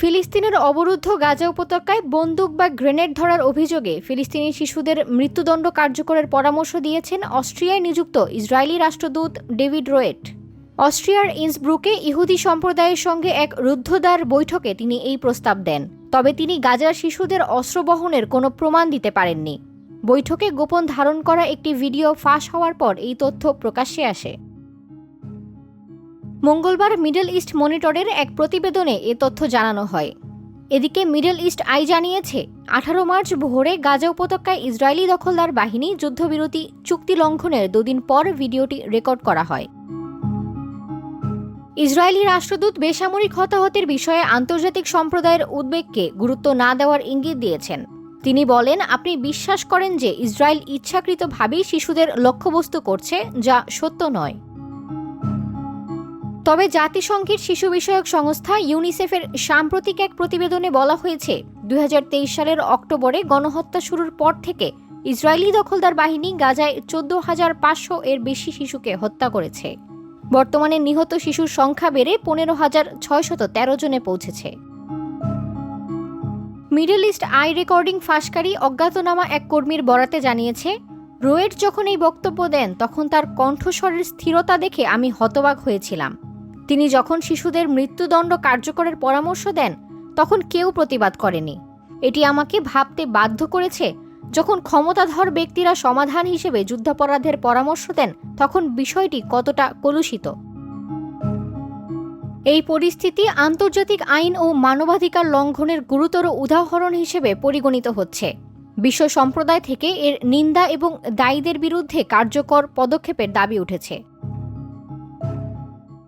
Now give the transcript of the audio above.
ফিলিস্তিনের অবরুদ্ধ গাজা উপত্যকায় বন্দুক বা গ্রেনেড ধরার অভিযোগে ফিলিস্তিনি শিশুদের মৃত্যুদণ্ড কার্যকরের পরামর্শ দিয়েছেন অস্ট্রিয়ায় নিযুক্ত ইসরায়েলি রাষ্ট্রদূত ডেভিড রোয়েট। অস্ট্রিয়ার ইন্সব্রুকে ইহুদি সম্প্রদায়ের সঙ্গে এক রুদ্ধদ্বার বৈঠকে তিনি এই প্রস্তাব দেন, তবে তিনি গাজার শিশুদের অস্ত্র বহনের কোনো প্রমাণ দিতে পারেননি। বৈঠকে গোপন ধারণ করা একটি ভিডিও ফাঁস হওয়ার পর এই তথ্য প্রকাশ্যে আসে। মঙ্গলবার মিডল ইস্ট মনিটরের এক প্রতিবেদনে এ তথ্য জানানো হয়। এদিকে মিডল ইস্ট আই জানিয়েছে, আঠারো মার্চ ভোরে গাজা উপত্যকায় ইসরায়েলি দখলদার বাহিনী যুদ্ধবিরতি চুক্তি লঙ্ঘনের দুদিন পর ভিডিওটি রেকর্ড করা হয়। ইসরায়েলি রাষ্ট্রদূত বেসামরিক হতাহতের বিষয়ে আন্তর্জাতিক সম্প্রদায়ের উদ্বেগকে গুরুত্ব না দেওয়ার ইঙ্গিত দিয়েছেন। তিনি বলেন, আপনি বিশ্বাস করেন যে ইসরায়েল ইচ্ছাকৃতভাবেই শিশুদের লক্ষ্যবস্তু করছে, যা সত্য নয়। তবে জাতিসংঘের শিশু বিষয়ক সংস্থা ইউনিসেফের সাম্প্রতিক এক প্রতিবেদনে বলা হয়েছে দুই হাজার তেইশ সালের অক্টোবরে গণহত্যা শুরুর পর থেকে ইসরায়েলি দখলদার বাহিনী গাজায় চোদ্দ হাজার পাঁচশো এর বেশি শিশুকে হত্যা করেছে। বর্তমানে নিহত শিশুর সংখ্যা বেড়ে পনেরো হাজার ছয়শত তেরো জনে পৌঁছেছে। মিডল ইস্ট আই রেকর্ডিং ফাঁসকারী অজ্ঞাতনামা এক কর্মীর বরাতে জানিয়েছে, রোয়েট যখন এই বক্তব্য দেন, তখন তার কণ্ঠস্বরের স্থিরতা দেখে আমি হতবাক হয়েছিলাম। তিনি যখন শিশুদের মৃত্যুদণ্ড কার্যকরের পরামর্শ দেন, তখন কেউ প্রতিবাদ করেনি। এটি আমাকে ভাবতে বাধ্য করেছে, যখন ক্ষমতাধর ব্যক্তিরা সমাধান হিসেবে যুদ্ধাপরাধের পরামর্শ দেন, তখন বিষয়টি কতটা কলুষিত। এই পরিস্থিতি আন্তর্জাতিক আইন ও মানবাধিকার লঙ্ঘনের গুরুতর উদাহরণ হিসেবে পরিগণিত হচ্ছে। বিশ্ব সম্প্রদায় থেকে এর নিন্দা এবং দায়ীদের বিরুদ্ধে কার্যকর পদক্ষেপের দাবি উঠেছে।